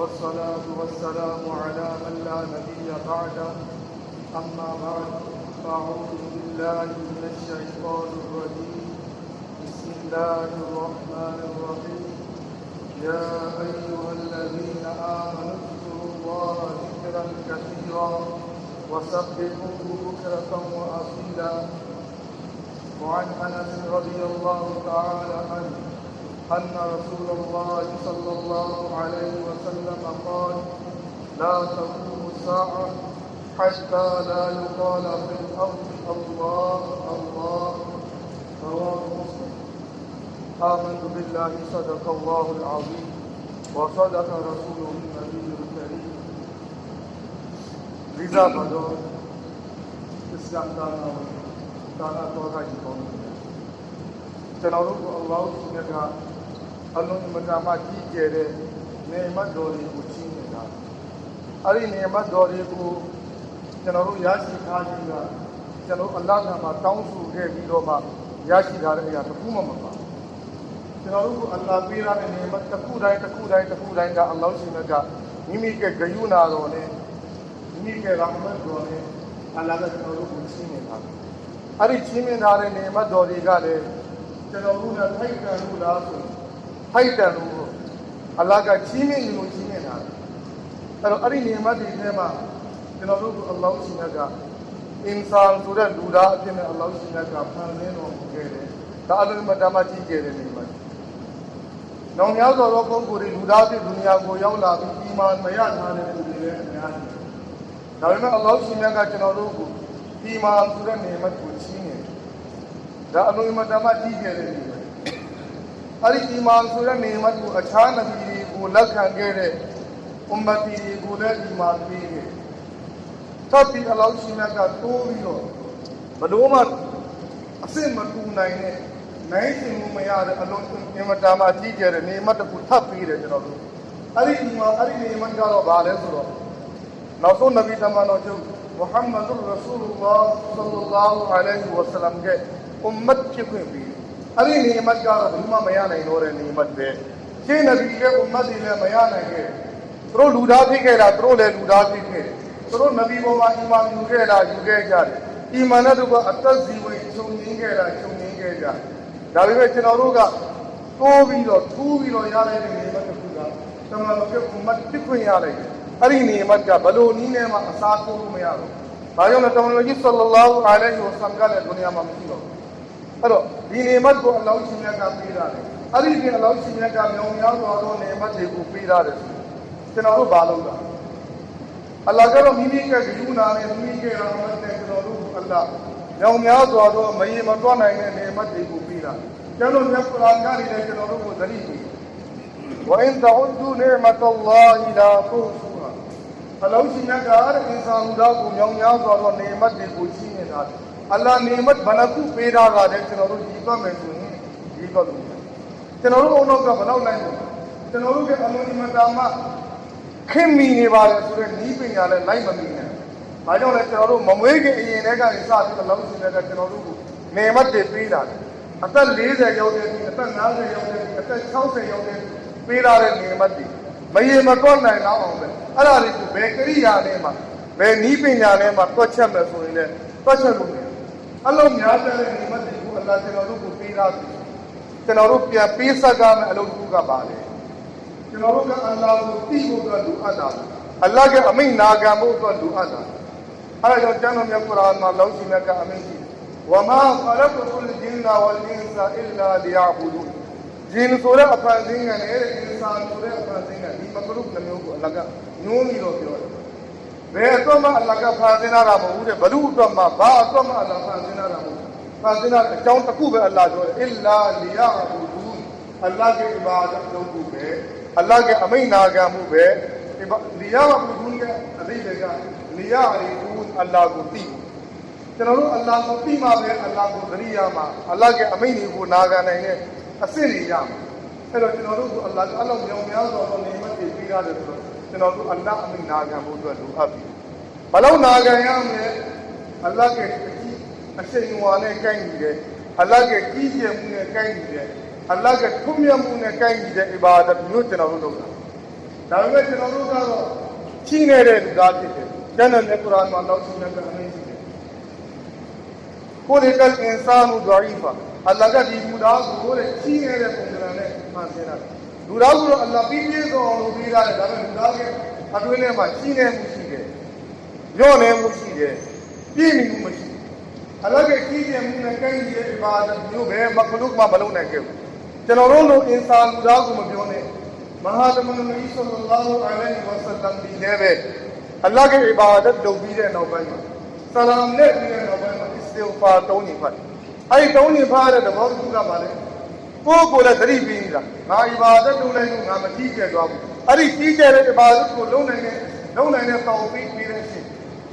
والصلاة والسلام على من لا نبي بعده. أما بعد فأعوذ بالله من الشيطان الرجيم. بسم الله الرحمن الرحيم. يا أيها الذين آمنوا اذكروا الله ذكرا كثيرا وسبحوه بكرة وأصيلا. وعن أنس رضي الله تعالى عنه أن رسول الله صلى الله عليه وسلم قال لا تقوم الساعة حتى لا يقال في الأرض الله الله رواه مسلم آمنت بالله صدق الله العظيم وصدق رسوله النبي الكريم رضا بدر إسلام دانا دانا توقع جبان تنالوك الله سبحانه အလ္လာဟ်ရှင်ကအလုံးအမတာမှကြီးကျယ်တဲ့နေမတ်တော်တွေကိုချီးမြှင့်တာအဲ့ဒီနေမတ်တော်တွေကိုကျွန်တော်တို့ရရှိထားခြင်းကကျွန်တော်အလ္လာဟ်ကမှတောင်းဆိုခဲ့ပြီးတော့မှရရှိထားတဲ့အရာတစ်ခုမှမပါကျွန်တော်တို့ကအလ္လာဟ်ပေးရတဲ့နေမတ်တစ်ခုတိုင်းတစ်ခုတိုင်းတစ်ခုတိုင်းကအလ္လာဟ်ရှင်ကမိမိကဂယုဏတော်နဲ့မိမိကရာမတ်တော်နဲ့အလ္လာဟ်ကကျွန်တော်တို့ကိုချီးမြှင့်တာအဲ့ဒီချီးမြှင့်ထားတဲ့နေမတ်တော်တွေကလည်းကျွန်တော်တို့ကထိုက်တန်လို့လားဆို ထိုက်တန်လို့အလ္လာဟ်ကချီးမြှင့်လို့ချီးမြှင့်တာအဲ့တော့အဲ့ဒီနေမတ်တွေထဲမှာကျွန်တော်တို့ကအလ္လာဟ်ရှင်ကအင်ဆန်ဆိုတဲ့လူသားအဖြစ်နဲ့အလ္လာဟ်ရှင်ကဖန်ဆင်းတော်မူခဲ့တယ်ဒါအလုံးမတမကြီးကျယ်တဲ့နေမတ်နောင်များစွာသောပုဂ္ဂိုလ်တွေလူသားဖြစ်ဒုနီယာကိုရောက်လာပြီးဒီမှာမရထားတဲ့လူတွေလည်းအများကြီးဒါပေမဲ့အလ္လာဟ်ရှင်ကကျွန်တော်တို့ကိုဒီမှာဆိုတဲ့နေမတ်ကိုချီးမြှင့်ဒါအလုံးမတမကြီးကျယ်တဲ့နေမတ် အဲ့ဒီအီမန်ဆိုတဲ့နေမတ်ကိုအခြားနဗီတွေကိုလက်ခံခဲ့တဲ့အွမ်မတီတွေကိုလည်းအီမန်ပေးတယ်။ထပ်ပြီးအလောင်းရှင်မြတ်ကတိုးပြီးတော့ဘလို့မှအစ်မတူနိုင်တဲ့နိုင်ရှင်မှုမရတဲ့အလုံးစုံအင်မတာမှကြီးကျယ်တဲ့နေမတ်တစ်ခုထပ်ပေးတယ်ကျွန်တော်တို့။အဲ့ဒီအီမန်အဲ့ဒီနေမတ်ကတော့ဘာလဲဆိုတော့နောက်ဆုံးနဗီတမန်တော်ချုပ်မုဟမ္မဒ်ရဆူလ္လာဆလ္လာလာဟူအလိုင်းဝါဆလမ်ကအွမ်မတ်ချခွင့်ပေး အဲ့ဒီနေမတ်ကဘူးမမရနိုင်တော့တဲ့နေမတ်ပဲရှင်းနဗီရဲ့ဥမတ်တွေလည်းမရနိုင်ခဲ့သူတို့လူသားဖြစ်ခဲ့တာသူတို့လည်းလူသားဖြစ်ခဲ့သူတို့နဗီပေါ်မှာအီမန်ယူခဲ့တာယူခဲ့ကြတယ်အီမန်နဲ့သူကအသက်ဇီဝချုပ်ငင်းခဲ့တာချုပ်ငင်းခဲ့ကြဒါပေမဲ့ကျွန်တော်တို့ကတိုးပြီးတော့ထူးပြီးတော့ရလိုက်တဲ့နေမတ်တစ်ခုကသမန်ဖြစ်ဥမတ်ဖြစ်ခွင့်ရလိုက်အဲ့ဒီနေမတ်ကဘလို့နီးနေမှာအစားကိုးလို့မရဘူး။ဒါကြောင့်လည်းတမန်တော်ကြီးဆလ္လာလဟူအလိုင်းဝါဆလမ်ကလည်းဒုနီယာမှာမရှိတော့ဘူး အဲ့တော့ဒီနေမတ်ကိုအလောင်းရှင်မြတ်ကပေးတာလေအဲ့ဒီပြင်အလောင်းရှင်မြတ်ကမြောင်မြောင်တော်သောနေမတ်တွေကိုပေးတာတယ်ကျွန်တော်တို့ဘာလုပ်တာအလ္လာဟ်ကတော့မိမိရဲ့ဂုဏနာနဲ့မိမိရဲ့ရာမတ်နဲ့ကျွန်တော်တို့အလ္လာဟ်မြောင်မြောင်စွာသောမရေမတွက်နိုင်တဲ့နေမတ်တွေကိုပေးတာကျွန်တော်မြတ်ကုရ်အာန်ကလည်းကျွန်တော်တို့ကိုသတိပေးဝအင်တအုဒူနေမတ်အလ္လာဟ်လာကုဆူဟာအလောင်းရှင်မြတ်ကအင်ဆာန်တို့ကိုမြောင်မြောင်စွာသောနေမတ်တွေကိုချီးမြှင့်တာတယ် အလ္လာဟ်နေမတ်ဘဏခုပေးတာကလည်းကျွန်တော်တို့ဒီပတ်မယ်ဆိုရင်ဒီပတ်လို့ကျွန်တော်တို့အုံနောက်ကဘယ်တော့နိုင်လို့ကျွန်တော်တို့ကအလုံးဒီမတာမခင်မီနေပါလေဆိုတဲ့ဤပညာလည်းလိုက်မမီနဲ့။ဘာကြောင့်လဲကျွန်တော်တို့မမွေးခင်အရင်တည်းကနေစပြီးအလုံးရှင်တွေကကျွန်တော်တို့ကိုနေမတ်တွေပေးတာတယ်။အသက်40ရောက်တဲ့ဒီအသက်50ရောက်တဲ့ဒီအသက်60ရောက်တဲ့ပေးလာတဲ့နေမတ်တွေမရေမတွက်နိုင်တော့အောင်ပဲ။အဲ့ဒါတွေကိုဘယ်ကရိယာနဲ့မှဘယ်ဤပညာနဲ့မှတွက်ချက်မယ်ဆိုရင်လည်းတွက်ချက်လို့မရဘူး။ အလုံးများတဲ့နေမတ်တွေကိုအလ္လာဟ်ကျွန်တော်တို့ကိုပေးတာကျွန်တော်တို့ပြန်ပေးဆက်ကမယ်အလုပ်တစ်ခုကပါလေကျွန်တော်တို့ကအလ္လာဟ်ကိုသိဖို့အတွက်လူအပ်တာအလ္လာဟ်ကအမိန့်နာခံဖို့အတွက်လူအပ်တာအဲဒါကြောင့်ကျမ်းတော်မြတ်ကုရ်အာန်မှာလောရှိမြတ်ကအမိန့်ရှိဝမာခလကတုလ်ဂျင်နာဝလ်အင်ဆာအလ္လာလီယာဘူဒူဂျင်းဆိုတဲ့အဖန်ဆင်းကနေအင်ဆာဆိုတဲ့အဖန်ဆင်းကဒီမကရုနှမျိုးကိုအလ္လာဟ်ကညွှန်းပြီးတော့ပြောတယ် ဘယ်အတွက်မှအလ္လာဟ်ကဖန်ဆင်းတာမဟုတ်ဘူးတဲ့ဘလူအတွက်မှဘာအတွက်မှအလ္လာဟ်ဖန်ဆင်းတာမဟုတ်ဘူးဖန်ဆင်းတာအကြောင်းတစ်ခုပဲအလ္လာဟ်ပြောတယ်အလ္လာလီယာဘူဒူအလ္လာဟ်ရဲ့အဘာဒတ်လုပ်ဖို့ပဲအလ္လာဟ်ရဲ့အမိန့်နာခံမှုပဲလီယာဘူဒူရဲ့အသိတွေကလီယာရီဘူအလ္လာဟ်ကိုသိကျွန်တော်တို့အလ္လာဟ်ကိုသိမှပဲအလ္လာဟ်ကိုသတိရမှာအလ္လာဟ်ရဲ့အမိန့်တွေကိုနာခံနိုင်တဲ့အစစ်တွေရမှာအဲ့တော့ကျွန်တော်တို့ကအလ္လာဟ်အလုံးမြောင်များစွာသောနေမတ်တွေပြီးရတယ်ဆိုတော့ ကျွန်တော်တို့အလ္လာဟ်အမိန့်နာခံဖို့အတွက်လိုအပ်ပြီဘလို့နာခံရမလဲအလ္လာဟ်ရဲ့အရှိန်အဝါနဲ့ကိုက်ညီတယ်အလ္လာဟ်ရဲ့ကြီးကျယ်မှုနဲ့ကိုက်ညီတယ်အလ္လာဟ်ရဲ့ထွတ်မြတ်မှုနဲ့ကိုက်ညီတဲ့အီဘာဒတ်မျိုးကျွန်တော်တို့လုပ်တာဒါပေမဲ့ကျွန်တော်တို့ကတော့ချင်းနေတဲ့လူသားဖြစ်တယ်ကျမ်းတဲ့ကုရ်အာန်မှာတော့ချင်းတဲ့အမင်းရှိတယ်ကိုယ်ကလ်အင်ဆာနူဒရီဖာအလ္လာဟ်ကဒီလူသားကိုတဲ့ချင်းနေတဲ့ပုံစံနဲ့ဖန်ဆင်းတာ လူသားကိုတော့အလ္လာဟ်ပြီးပြည့်စုံအောင်လုပ်ပေးရတယ်ဒါပေမဲ့လူသားရဲ့အတွင်းထဲမှာချင်းနေမှုရှိတယ်ညော့နေမှုရှိတယ်ပြည့်မီမှုမရှိဘူးအလ္လာဟ်ကကြီးကျယ်မှုနဲ့ကန့်ကြီးတဲ့အဘာဒတ်မျိုးပဲမခလုကမှမလုပ်နိုင်ခဲ့ဘူးကျွန်တော်တို့လိုအင်ဆာလူသားကိုမပြောနဲ့မဟာသမန်နဘီဆလ္လာလာဟူအလိုင်းဝါဆလမ်ဒီလည်းပဲအလ္လာဟ်ရဲ့အဘာဒတ်လုပ်ပြီးတဲ့နောက်ပိုင်းမှာဆလာမ်နဲ့ပြီးတဲ့နောက်ပိုင်းမှာအစ္စတိဖာတုံးနေဖတ်အဲ့ဒီတုံးနေဖတ်တဲ့သဘောတူကပါလေ ကိုယ်ကိုယ်လည်းသတိပေးနေတာငါအဘာဒတ်လုပ်လိုက်လို့ငါမကြည့်ကြသွားဘူးအဲ့ဒီကြည့်ကြတဲ့အဘာဒတ်ကိုလုံးနိုင်တဲ့လုံးနိုင်တဲ့တောင်းပြီးပြီးတဲ့အချိန်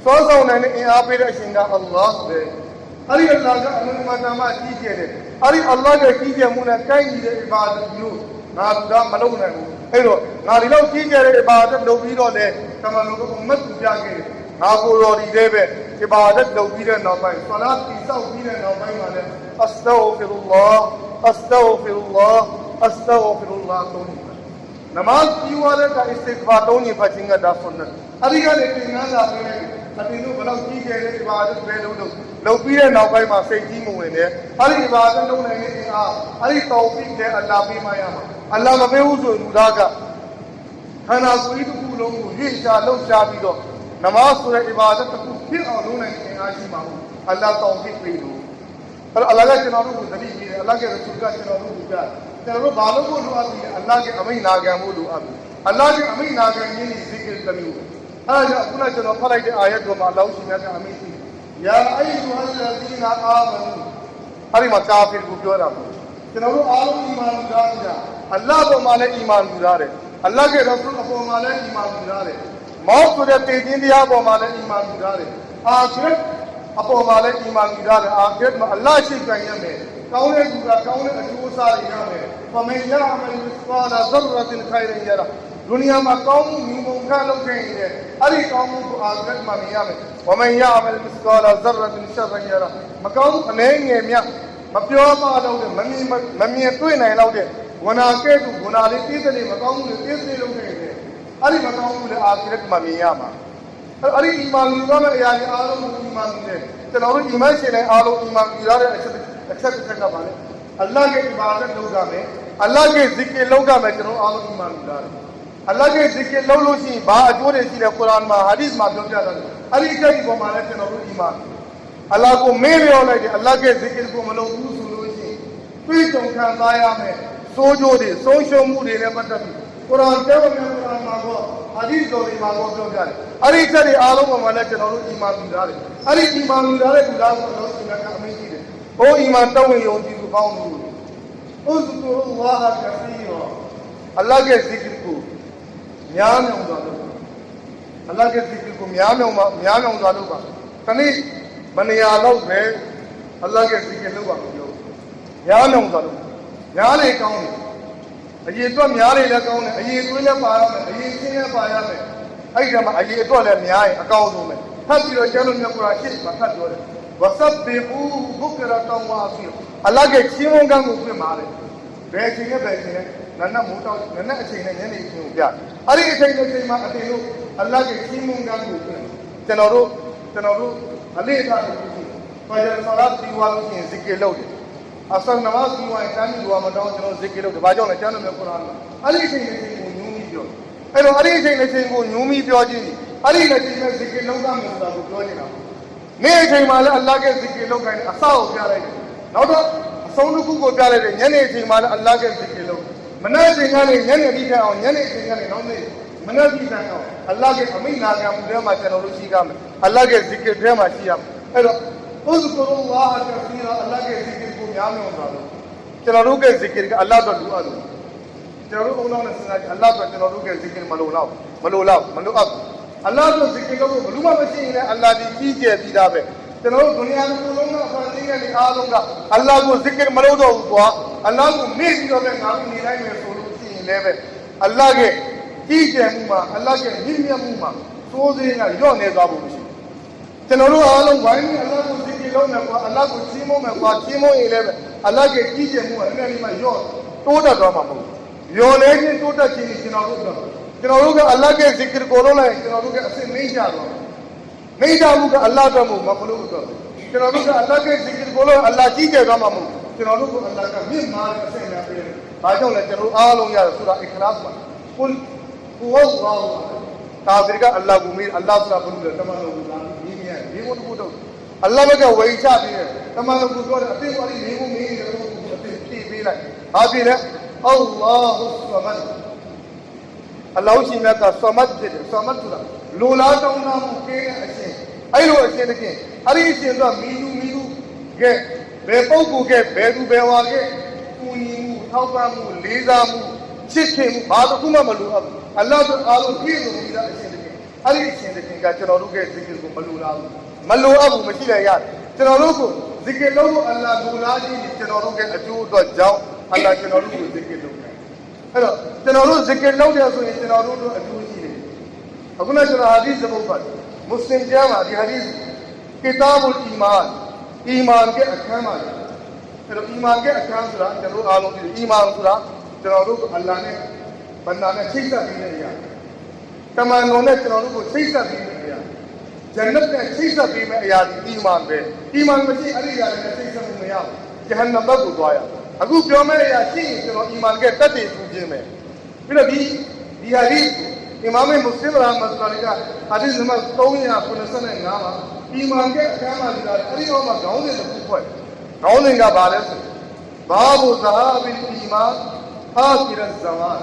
စောဆောင်နိုင်တဲ့အင်အားပေးတဲ့အချိန်ကအလ္လာဟ်ပဲအဲ့ဒီအလ္လာဟ်ကအမှန်မှန်တမ်းကြည့်ကြတယ်အဲ့ဒီအလ္လာဟ်ရဲ့ကြည့်ကြမှုနဲ့ကိုင်းညီတဲ့အဘာဒတ်မျိုးငါကမလုပ်နိုင်ဘူးအဲ့တော့ငါဒီလောက်ကြီးကျယ်တဲ့အဘာဒတ်လုပ်ပြီးတော့လေတမန်တော်ကအမတ်ပြခဲ့တယ်ငါကိုရော်ဒီတဲ့ပဲအဘာဒတ်လုပ်ပြီးတဲ့နောက်ပိုင်းဆလာတ်တိဆောက်ပြီးတဲ့နောက်ပိုင်းမှာလည်းအစတောဖီရူလာ အစတောဖီရူလာအစတောဖီရူလာတုံးနမတ်ပြုရတဲ့အစ္စတိဂ်ဖာတုံးညဖတ်ခြင်းကဒါဆွန်နတ်အဒီကလည်းသင်္ကန်းလာပေးလိုက်အတင်တို့ဘလောက်ကြီးကျယ်တဲ့အဘာဒတ်ပဲလုပ်လို့လုပ်ပြီးတဲ့နောက်ပိုင်းမှာစိတ်ကြီးမဝင်နဲ့အဲ့ဒီအဘာဒတ်လုပ်နိုင်တဲ့အင်အားအဲ့ဒီတောဖီနဲ့အလ္လာဟ်ပေးမှရမှာအလ္လာဟ်မပေးဘူးဆိုရင်လူသားကခန္ဓာကိုယ်ကြီးတစ်ခုလုံးကိုရွေ့ရှာလှုပ်ရှားပြီးတော့နမတ်ဆိုတဲ့အဘာဒတ်တစ်ခုဖြစ်အောင်လုပ်နိုင်တဲ့အင်အားရှိမှာမို့အလ္လာဟ်တောဖီပေးလို့အဲ့တော့အလ္လာဟ်ကကျွန်တော်တို့ကိုသတိပေးတယ်အလ္လာဟ်ရဲ့ရစူလ်ကကျွန်တော်တို့ကိုပြကျွန်တော်တို့ဘာလို့ဖို့လိုအပ်ပြီလဲအလ္လာဟ်ရဲ့အမိန့်နာခံဖို့လိုအပ်ပြီအလ္လာဟ်ရဲ့အမိန့်နာခံခြင်းဒီဇီက်တမျိုးအဲ့ဒါကြောင့်ခုနကျွန်တော်ဖတ်လိုက်တဲ့အာယတ်တော်မှာအလ္လာဟ်ရှင်မြတ်က အမိန့်ရှိယာအိယူဟလ္လာဇီနာအာမနူအဲ့ဒီမှာကာဖီကိုပြောတာပေါ့ကျွန်တော်တို့အားလုံးအီမာန်ယူထားကြအလ္လာဟ်ပေါ်မှာလည်းအီမာန်ယူထားတယ်အလ္လာဟ်ရဲ့ရစူလ်အပေါ်မှာလည်းအီမာန်ယူထားတယ်မောက်ဆိုတဲ့တည်ခြင်းတရားပေါ်မှာလည်းအီမာန်ယူထားတယ်အာခရတ်အပေါ်မှာလည်းအီမာန်ယူထားတယ်အာခရတ်မှာအလ္လာဟ်ရှိခိုင်ရမယ်ကောင်းတဲ့သူကကောင်းတဲ့အကျိုးစားတွေရမယ်ဖမန်ယာအမလ်မစ္စကာလာဇရတ်ခိုင်ရန်ယရာဒုနီယာမှာကောင်းမှုမြင်ပုံခန့်လုပ်ခဲ့ရင်အဲ့ဒီကောင်းမှုကိုအာခရတ်မှာမြင်ရမယ်ဝမန်ယာအမလ်မစ္စကာလာဇရတ်ရှရန်ယရာမကောင်းအလဲငယ်မြတ်မပြောပါတော့တဲ့မမြင်မမြင်တွေ့နိုင်တော့တဲ့ဝနာကဲ့သို့ဝနာလေးတိစလေးမကောင်းမှုလေးတိစလေးလုပ်ခဲ့ရင်အဲ့ဒီမကောင်းမှုလေးအာခရတ်မှာမြင်ရမှာ အဲ့ဒီအီမာန်ယူရမယ့်အရာတွေအားလုံးကိုအီမာန်ယူတယ်ကျွန်တော်တို့အီမန်ရှင်တိုင်းအားလုံးအီမာန်ယူရတဲ့အချက်အချက်တစ်ချက်ကပါလေအလ္လာဟ်ရဲ့အီဘာဒတ်လုပ်ကြမယ်အလ္လာဟ်ရဲ့ဇီကီလုပ်ကြမယ်ကျွန်တော်အားလုံးအီမာန်ယူရတယ်အလ္လာဟ်ရဲ့ဇီကီလုပ်လို့ရှိရင်ဘာအကျိုးတွေရှိလဲကုရ်အာန်မှာဟာဒီသ်မှာပြောပြတာလေအဲ့ဒီအချက်ဒီပေါ်မှာလည်းကျွန်တော်တို့အီမာန်အလ္လာဟ်ကိုမေ့ပြောလိုက်တယ်အလ္လာဟ်ရဲ့ဇီကီကိုမလုပ်ဘူးဆိုလို့ရှိရင်ပြေကြုံခံစားရမယ်စိုးကြိုးတွေဆုံးရှုံးမှုတွေနဲ့ပတ်သက်ပြီးကုရ်အာန်တဲ့ဝင်ကုရ်အာန်မှာတော့ ဟာဒီသ်တော်တွေမှာတော့ပြောပြတယ်အဲ့ဒီအချက်တွေအားလုံးပေါ်မှာလည်းကျွန်တော်တို့အီမာန်ယူရတယ်အဲ့ဒီအီမာန်ယူရတဲ့လူသားကိုတော့ကျွန်တော်ကအမိန့်ရှိတယ်။အိုးအီမာန်တောင်းဝင်ယုံကြည်သူပေါင်းလို့ဥဇကူဝါဟာကဖီရောအလ္လာဟ်ရဲ့ဇီကရ်ကိုများမြောင်စွာလုပ်ပါအလ္လာဟ်ရဲ့ဇီကရ်ကိုများမြောင်ပါများမြောင်စွာလုပ်ပါတနေ့မနေရာတော့ပဲအလ္လာဟ်ရဲ့ဇီကရ်လုပ်ပါလို့ပြောများမြောင်စွာလုပ်များလေကောင်းတယ် အရေးအတွက်များလေလည်းကောင်းတယ်အရေးသွေးလည်းပါရမယ်အရေးချင်းလည်းပါရမယ်အဲ့ဒီမှာအရေးအတွက်လည်းများရင်အကောင်းဆုံးပဲဖတ်ပြီးတော့ကျမ်းလို့မြတ်ကုရာရှစ်မှာဖတ်ပြောတယ်ဝဆပ်ဘေဟူဘုကရတောဝါဖီအလ္လာဟ်ရဲ့ချင်းဝန်ကံကိုပြမှာတယ်ဘယ်ချိန်နဲ့ဘယ်ချိန်နဲ့နတ်နတ်မိုးတောက်နတ်နတ်အချိန်နဲ့ညနေအချိန်ကိုပြအဲ့ဒီအချိန်နဲ့ချိန်မှာအတင်လို့အလ္လာဟ်ရဲ့ချင်းဝန်ကံကိုပြကျွန်တော်တို့ကျွန်တော်တို့အလေးထားလို့ရှိရင်ဖာဂျာဆလာတ်ဒီဝါလို့ရှိရင်ဇီကီလုပ်တယ် အဆန်နမတ်ဒီဝါတမ်းဒီဝါမတောင်းကျွန်တော်ဇီကီလုပ်တယ်ဘာကြောင့်လဲကျမ်းတော်မြတ်ကုရ်အာန်မှာအဲ့ဒီအချိန်နဲ့ချိန်ကိုညွှန်းပြီးပြောအဲ့တော့အဲ့ဒီအချိန်နဲ့ချိန်ကိုညွှန်းပြီးပြောခြင်းအဲ့ဒီနဲ့ချိန်နဲ့ဇီကီလုပ်တာမျိုးဆိုတာကိုပြောနေတာနေ့အချိန်မှာလည်းအလ္လာဟ်ရဲ့ဇီကီလုပ်ခိုင်းတယ်အဆောက်ကိုပြလိုက်တယ်နောက်တော့အဆုံးတစ်ခုကိုပြလိုက်တယ်ညနေအချိန်မှာလည်းအလ္လာဟ်ရဲ့ဇီကီလုပ်မနေ့အချိန်ကနေညနေပြီးထအောင်ညနေအချိန်ကနေနောက်နေ့မနေ့ပြီးထအောင်အလ္လာဟ်ရဲ့အမိန့်နာခံမှုထဲမှာကျွန်တော်တို့ရှိကြမယ်အလ္လာဟ်ရဲ့ဇီကီထဲမှာရှိရမယ်အဲ့တော့ဥဇကူရူလာဟ်ကဖီရာအလ္လာဟ်ရဲ့ဇီကီကို များမြောင်ပါလို့ကျွန်တော်တို့ရဲ့ဇီကီကအလ္လာဟ်တော်လူအပ်လို့ကျွန်တော်တို့အုံနောက်နဲ့စဉ်းစားကြည့်အလ္လာဟ်တော်ကျွန်တော်တို့ရဲ့ဇီကီမလိုတော့မလိုတော့မလိုအပ်အလ္လာဟ်တော်ဇီကီကိုဘယ်သူမှမရှိရင်လည်းအလ္လာဟ်ဒီကြီးကျယ်ပြီးသားပဲကျွန်တော်တို့ဒုနီယာတစ်ခုလုံးကဖန်ဆင်းခဲ့တဲ့အားလုံးကအလ္လာဟ်ကိုဇီကီမလုပ်တော့ဘူးကွာအလ္လာဟ်ကိုမေ့ပြီးတော့လည်းငါတို့နေတိုင်းမယ်ဆိုလို့ရှိရင်လည်းပဲအလ္လာဟ်ရဲ့ကြီးကျယ်မှုမှာအလ္လာဟ်ရဲ့မြင့်မြတ်မှုမှာစိုးစင်းကညော့နေသွားဖို့မရှိကျွန်တော်တို့အားလုံးဝိုင်းပြီးအလ္လာဟ်ကိုဇီကီ လုပ်မယ်ကွာအလ္လာဟ်ကိုချီးမွမ်းမယ်ကွာချီးမွမ်းရင်လည်းပဲအလ္လာဟ်ရဲ့ကြီးကျယ်မှုကလည်းဒီမှာညော့တိုးတက်သွားမှာမဟုတ်ဘူးညော်လဲခြင်းတိုးတက်ခြင်းကျွန်တော်တို့ကကျွန်တော်တို့ကအလ္လာဟ်ရဲ့ဇီကရ်ကိုလုပ်လိုက်ရင်ကျွန်တော်တို့ကအစစ်နှိမ့်ကြတော့နှိမ့်ကြမှုကအလ္လာဟ်တော်မို့မဖလို့တော့ကျွန်တော်တို့ကအလ္လာဟ်ရဲ့ဇီကရ်ကိုလုပ်အလ္လာဟ်ကြီးကျယ်သွားမှာမဟုတ်ကျွန်တော်တို့ကအလ္လာဟ်ကမြင့်မာတဲ့အစစ်များပေးတယ်ဘာကြောင့်လဲကျွန်တော်အားလုံးရတယ်ဆိုတာအခလာစ်မှာကုလ်ဟူဝါလာကာဖီကအလ္လာဟ်ကိုမေးအလ္လာဟ်ဆိုတာဘုရားတမန်တော်ကဒီမြတ်ဒီဘုဒ္ဓဘုဒ္ဓ အလ္လာဟ်ကဝေချပြီးတယ်တမန်တော်ကပြောတယ်အသိအဝါဒီနေဖို့မေးတယ်တော့အသိဖြည့်ပေးလိုက်ဟာပြီလေအလ္လာဟ်ဆမတ်အလ္လာဟ်ရှင်မြတ်ကဆမတ်ဖြစ်တယ်ဆမတ်ဆိုတာလိုလားတောင်းတမှုကင်းတဲ့အရှင်အဲ့လိုအရှင်တခင်အဲ့ဒီအရှင်ကမီလူမီလူကဲဘယ်ပုဂ္ဂိုလ်ကဲဘယ်သူဘယ်ဝါကဲကူညီမှုထောက်ပံ့မှုလေးစားမှုချစ်ခင်မှုဘာတစ်ခုမှမလိုအပ်ဘူးအလ္လာဟ်ကအားလုံးပြည့်စုံပြီးသားအရှင်တခင်အဲ့ဒီအရှင်တခင်ကကျွန်တော်တို့ရဲ့ဇိကရ်ကိုမလိုလားဘူး မလိုအပ်ဘူးမရှိလည်းရတယ်ကျွန်တော်တို့ကိုဇိကရ်လုံးလို့အလ္လာဟ်လိုလားခြင်းကျွန်တော်တို့ရဲ့အကျိုးအတွက်ကြောင့်အလ္လာဟ်ကျွန်တော်တို့ကိုဇိကရ်လုပ်တယ်အဲ့တော့ကျွန်တော်တို့ဇိကရ်လုပ်တယ်ဆိုရင်ကျွန်တော်တို့တို့အကျိုးရှိတယ်အခုနကကျွန်တော်ဟာဒီသဘောပါတယ်မွတ်စလင်ကျမ်းမှာဒီဟာဒီကီတာဘ်အီမန်အီမန်ရဲ့အခမ်းမှာအဲ့တော့အီမန်ရဲ့အခမ်းဆိုတာကျွန်တော်အားလုံးသိတယ်အီမန်ဆိုတာကျွန်တော်တို့အလ္လာဟ်နဲ့ဘန္နာနဲ့ချိတ်ဆက်ပြီးနေရတယ်တမန်တော်နဲ့ကျွန်တော်တို့ကိုချိတ်ဆက်ပြီးနေရတယ် ဂျန်နတ်နဲ့ချိတ်ဆက်ပြီးမဲ့အရာဒီအီမန်ပဲအီမန်မရှိအဲ့ဒီအရာတွေနဲ့ချိတ်ဆက်မှုမရဘူးဂျဟန္နမဘက်ကိုသွားရအခုပြောမဲ့အရာရှိရင်ကျွန်တော်အီမန်ရဲ့တက်တည်သူခြင်းပဲပြီးတော့ဒီဒီဟာဒီအီမာမ်မုစလင်ရာမတ်လာလီကဟာဒီနံပါတ်395မှာအီမန်ရဲ့အခမ်းအနားဒီကအဲ့ဒီတော့မှခေါင်းစဉ်တစ်ခုဖွဲ့ခေါင်းစဉ်ကဘာလဲဆိုဘာဘူဇဟာဘီအီမန်အာခီရဇမန်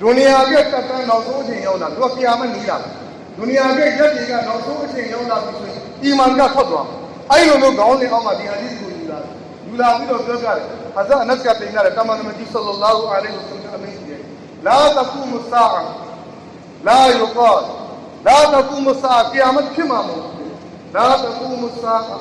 ဒုနီယာရဲ့တက်တန်းနောက်ဆုံးအချိန်ရောက်တာသူကကိယာမတ်နီးလာဒုနီ ယာရဲ့ရက်တွေကနောက်ဆုံးအချိန်ရောက်လာပြီဆိုရင်အီမန်ကထွက်သွားအဲ့လိုမျိုးခေါင်းစဉ်အောက်မှာဒီဟာဒီကိုယူလာယူလာပြီးတော့ပြောကြတယ်ဟာဇာအနတ်ကတင်ရတယ်တမန်တော်ကြီးဆလ္လာဟူအလိုင်းဝဆလမ်အမင်းကြီး لا تقوم الساعة لا يقال لا تقوم الساعة قيامت كما موجود لا تقوم الساعة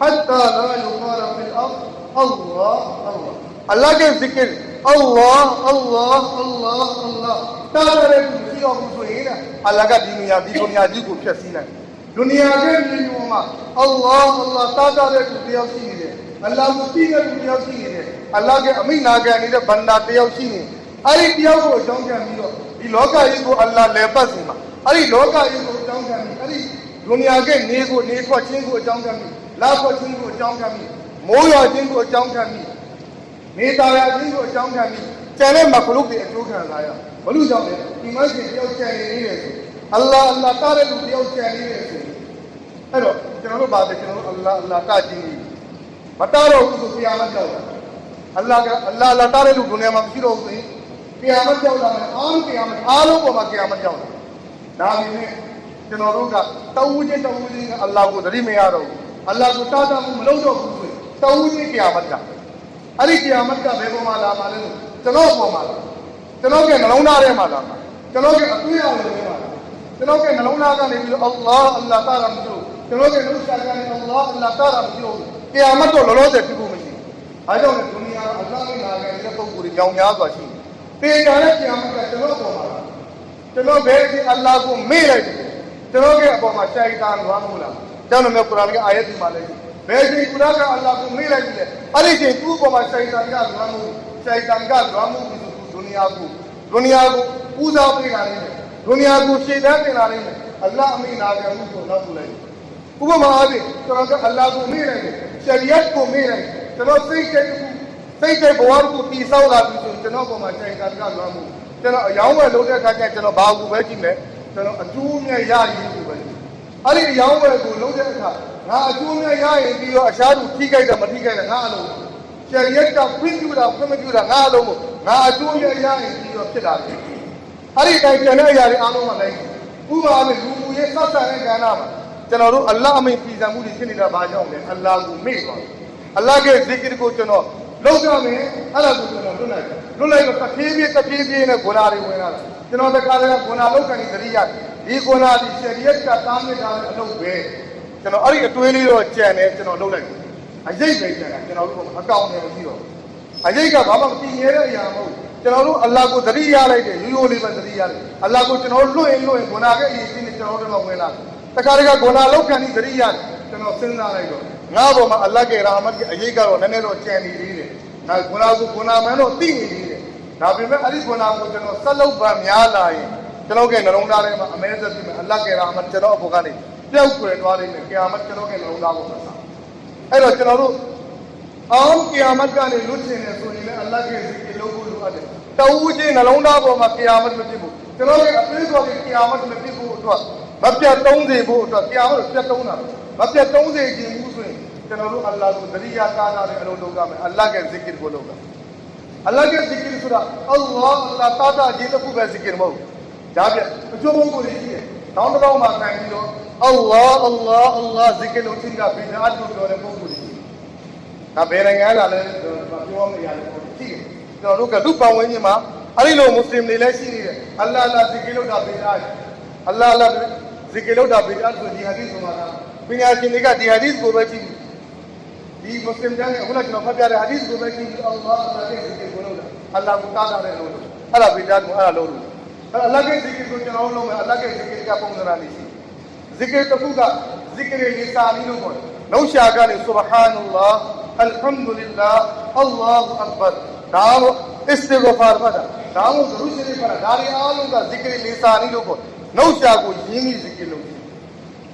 حتى لا يقال في الأرض الله الله الله အလ္လာဟ်အလ္လာဟ်အလ္လာဟ်အလ္လာဟ်တားရတဲ့ပြီးတော့ဘူးဆိုရင်အလ္လာဟ်ကဒီနေရာဒီဒုနီယာကြီးကိုဖျက်ဆီးလိုက်ဒုနီယာရဲ့မြေပေါ်မှာအလ္လာဟ်အလ္လာဟ်တားရတဲ့သူတယောက်ရှိနေတယ်အလ္လာဟ်မူတီးတဲ့သူတယောက်ရှိနေတယ်အလ္လာဟ်ကအမိနာခံနေတဲ့ဘန္တာတယောက်ရှိနေအဲ့ဒီတယောက်ကိုအကြောင်းပြန်ပြီးတော့ဒီလောကကြီးကိုအလ္လာဟ်လဲပတ်စီမှာအဲ့ဒီလောကကြီးကိုအကြောင်းပြန်ပြီးအဲ့ဒီဒုနီယာကနေကိုနေခွက်ချင်းကိုအကြောင်းပြန်ပြီးလာခွက်ချင်းကိုအကြောင်းပြန်ပြီးမိုးရွာချင်းကိုအကြောင်းပြန်ပြီး နေတာယာခြင်းကိုအကြောင်းပြန်ပြီးကျန်တဲ့မခလုတ်တွေအကျိုးခံလာရဘလို့ကြောင့်လဲဒီမိုက်ရှင်တယောက်ကျန်နေနေတယ်ဆိုအလ္လာဟ်အလ္လာဟ်တားတဲ့လူတယောက်ကျန်နေတယ်ဆိုအဲ့တော့ကျွန်တော်တို့ဗာတယ်ကျွန်တော်တို့အလ္လာဟ်အလ္လာဟ်တားခြင်းကြီးမတားတော့ဘူးဆိုပြာမကြောက်တာအလ္လာဟ်ကအလ္လာဟ်အလ္လာဟ်တားတဲ့လူဒုနီယာမှာမရှိတော့ဘူးဆိုရင်ကိယာမတ်ကြောက်လာမယ်အားလုံးကိယာမတ်အားလုံးပေါ်မှာကိယာမတ်ကြောက်လာဒါပေမဲ့ကျွန်တော်တို့ကတဝူးချင်းတဝူးချင်းကအလ္လာဟ်ကိုသတိမရတော့ဘူးအလ္လာဟ်ကိုတားတာမှုမလုပ်တော့ဘူးဆိုတဝူးချင်းကိယာမတ်ကအဲ့ဒီကိ ယာမတ်ကဘယ်ပေါ်မှာလာမှာလဲလို့ကျွန်တော်ပေါ်မှာလာကျွန်တော်ကနှလုံးသားထဲမှာလာမှာကျွန်တော်ကအသွေးအလုံးထဲမှာကျွန်တော်ကနှလုံးသားကနေပြီးတော့အလ္လာဟ်အလ္လာဟ်တားတာမလို့ကျွန်တော်ကနှုတ်ဆက်ကနေအလ္လာဟ်အလ္လာဟ်တားတာမ လို့ကိယာမတ်တော့လောလောဆယ်ဖြစ်ဖို့မရှိဘူးအဲကြောင့်လည်းဒုနီယာအလ္လာဟ်နဲ့လာခဲ့တဲ့ပုံကိုယ်ကြောင်များစွာရှိတယ်တေချာတဲ့ပြန်မှာကျွန်တော်ပေါ်မှာကျွန်တော်ဘယ်ဒီအလ္လာဟ်ကိုမေ့လိုက်တယ်ကျွန်တော်ရဲ့အပေါ်မှာရှိုက်တာလွားမို့လားကျွန်တော်မျိုးကုရ်အာန်ကအာယတ်ဒီမှာလည်းဘယ်ဒီကုရ်အာန်ကအလ္လာဟ်ကိုမေ့လိုက်တယ်အဲ့ဒီချိန်သူ့ပေါ်မှာရှိုက်တာကလွားမို့ရှိုက်တာကလွားမို့ပြီးသူဒုနီယာကိုဒုနီယာကိုဦးစားပေးတာလေဒုနီယာကိုရှေ့တန်းတင်လာလိမ့်မယ်အလ္လာဟ်အမိနာခံမှုကိုနောက်ထပ်လိုက်ဥပမာအားဖြင့်ကျွန်တော်ကအလ္လာဟ်ကိုမေ့လိုက်တယ်ရှရီယတ်ကိုမေ့လိုက်ကျွန်တော်စိတ်ကြိတ်တစ်ခုစိတ်ကြိတ်ဘဝကိုတည်ဆောက်လာပြီဆိုရင်ကျွန်တော်ပုံမှာချိန်တာကလွမ်းမှုကျွန်တော်အယောင်းဝယ်လုပ်တဲ့အခါကျကျွန်တော်ဘာကူပဲကြည့်မယ်ကျွန်တော်အကျိုးနဲ့ရရင်ကိုပဲ အဲ့ဒီအယောင်းဝယ်ကိုလုပ်တဲ့အခါငါအကျိုးနဲ့ရရင်ပြီးတော့အရှားသူထိခိုက်တာမထိခိုက်တာငါအလုံးရှရီယတ်ကခွင့်ပြုတာခွင့်မပြုတာငါအလုံးကိုငါအကျိုးနဲ့ရရင်ပြီးတော့ဖြစ်တာလေအဲ့ဒီတိုင်းကျန်တဲ့အရာတွေအားလုံးကလည်းဥပမာနဲ့လူမှုရေးဆက်ဆံတဲ့ကဏ္ဍမှာကျွန်တော်တို့အလ္လာဟ်အမိန်ပြည်စံမှုတွေဖြစ်နေတာဘာကြောင့်လဲအလ္လာဟ်ကိုမေ့သွားတယ်အလ္လာဟ်ရဲ့ဇီကရ်ကိုကျွန်တော်လုံးကြမယ်အဲ့ဒါကိုကျွန်တော်လွတ်လိုက်လွတ်လိုက်တော့တဖြည်းဖြည်းတဖြည်းဖြည်းနဲ့ဂုဏတွေဝင်လာတာကျွန်တော်တခါတည်းကဂုဏလောက်ကန်ဒီသတိရတယ် ဒီဂုဏဒီရှရီယတ်ကတားမြစ်တာအလုပ်ပဲကျွန်တော်အဲ့ဒီအတွေးလေးတော့ကြံတယ်ကျွန်တော်လုပ်လိုက်အရေးပဲကြံတာကျွန်တော်တို့အကောင့်နဲ့မရှိတော့အရေးကဘာမှမတည်ငြဲတဲ့အရာမဟုတ်ကျွန်တော်တို့အလ္လာဟ်ကိုသတိရလိုက်တယ်ရိုးရိုးလေးပဲသတိရတယ်အလ္လာဟ်ကိုကျွန်တော်လွတ်ရင်လွတ်ရင်ဂုဏကအရေးကြီးနေကျွန်တော်တို့တော့ဝင်လာတခါတည်းကဂုဏလောက်ကန်ဒီသတိရတယ်ကျွန်တော်စဉ်းစားလိုက်တော့ငါ့ဘောမှာအလ္လာဟ်ရဲ့ရာဟမတ်ကအရေးကတော့နည်းနည်းတော့ကြံနေသေးတယ်။ဒါကုနာကိုကုနာမန်တော့သိနေသေးတယ်။ဒဒါပေမဲ့အဲ့ဒီခုနကကျွန်တော်ဆက်လုပ်ပါများလာရင် ကျွန်တော်ကနှလုံးသားထဲမှာအမဲဆက်ပြီးမယ်အလတ်ကရာမကျွန်တော်အဖို့ကနေပျောက်ကွယ်သွားလိမ့်မယ်ကရာမကျွန်တော်ကနှလုံးသားကိုဆက်စားအဲ့တော့ကျွန်တော်တို့အောင်ကရာမကနေလွတ်ချင်တယ်ဆိုရင်လည်းအလတ်ကဇီကလုပ်ဖို့လိုအပ်တယ်တဝူးချင်းနှလုံးသားပေါ်မှာကရာမမဖြစ်ဘူးကျွန်တော်ရဲ့အသေးတော်ကရာမမဖြစ်ဖို့အတွက်မပြတ်သုံးစေဖို့အတွက်ကရာမပြတ်သုံးတာမပြတ်သုံးစေခြင်းဘူးဆိုရင်ကျွန်တော်တို့အလ္လာဟ်ကိုတရိယာကာနာတဲ့အလုပ်လုပ်ရမယ်အလ္လာဟ်ရဲ့ဇီကကိုလုပ်ရမယ်အလ္လာဟ်ရဲ့ zikr ဆိုတာအလ္လာဟ်အလ္လာဟ်တာတာကြီးတစ်ခုပဲ zikr မဟုတ်ဘူး ဒါပြအကျိုးပုံကိုကြီးတယ်တောင်းတကောင်းမှာခံပြီးတော့အလ္လာဟ်အလ္လာဟ်အလ္လာဟ် zikr လို့သင်ကဘီဒတ်လို့ပြောတဲ့ပုံကိုကြီးဒါဘယ်နိုင်ငံလာလဲပြောမရဘူးကြည့်ကျွန်တော်တို့ကလူပောင်ဝင်းကြီးမှာအဲ့ဒီလိုမွတ်စလင်တွေလည်းရှိနေတယ်အလ္လာဟ်အလ္လာဟ် zikr လို့တာဘီဒတ်အလ္လာဟ်အလ္လာဟ် zikr လို့တာဘီဒတ်ဆိုဒီဟာဒီဆိုမှာပညာရှင်တွေကဒီဟာဒီကိုပဲကြည့်ဒီမွတ်စလင်တွေခုနကကျွန်တော်ဖတ်ပြတဲ့ဟာဒီကိုပဲကြည့်အလ္လာဟ်အလ္လာဟ်ရဲ့ zikr ကိုလုပ်တာအလ္လာဟ်ကိုတားတာတဲ့လို့အဲ့ဒါဗီဒါကိုအဲ့ဒါလို့လို့ အဲ့အလ္လာဟ်ရဲ့ဇီကကိုကျွန်တော်လုံးမယ်အလ္လာဟ်ရဲ့ဇီကကပုံစံလေးရှိဇီကတစ်ခုကဇီကရဲ့လီစာလီလို့ခေါ်တယ်နှုတ်ရှာကနေဆူဘဟာနလ္လာအလ်ဟမ်ဒူလ illah အလ္လာဟူအက်ဘာဒါမို့အစ္စတိဂဖာဖတာဒါမို့ဒရုရှရီဖတာဒါရီအားလုံးကဇီကလီစာလီလို့ခေါ်နှုတ်ရှာကိုရင်းပြီးဇီကလို့